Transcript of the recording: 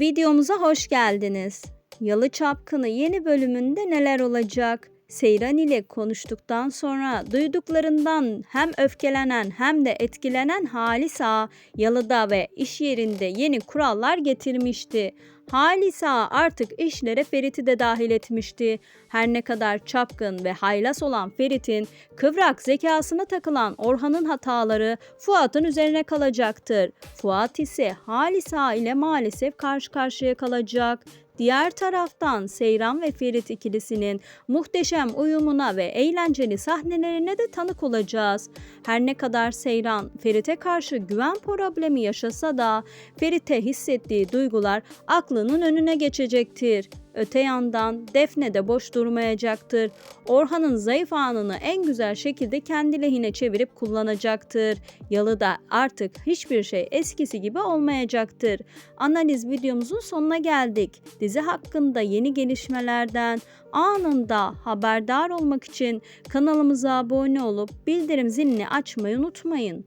Videomuza hoş geldiniz. Yalı Çapkını yeni bölümünde neler olacak? Seyran ile konuştuktan sonra duyduklarından hem öfkelenen hem de etkilenen Halis Ağa, Yalı'da ve iş yerinde yeni kurallar getirmişti. Halis Ağa artık işlere Ferit'i de dahil etmişti. Her ne kadar çapkın ve haylaz olan Ferit'in kıvrak zekasına takılan Orhan'ın hataları Fuat'ın üzerine kalacaktır. Fuat ise Halis Ağa ile maalesef karşı karşıya kalacak. Diğer taraftan Seyran ve Ferit ikilisinin muhteşem uyumuna ve eğlenceli sahnelerine de tanık olacağız. Her ne kadar Seyran Ferit'e karşı güven problemi yaşasa da Ferit'e hissettiği duygular aklının önüne geçecektir. Öte yandan Defne de boş durmayacaktır. Orhan'ın zayıf anını en güzel şekilde kendi lehine çevirip kullanacaktır. Yalı da artık hiçbir şey eskisi gibi olmayacaktır. Analiz videomuzun sonuna geldik. Dizi hakkında yeni gelişmelerden anında haberdar olmak için kanalımıza abone olup bildirim zilini açmayı unutmayın.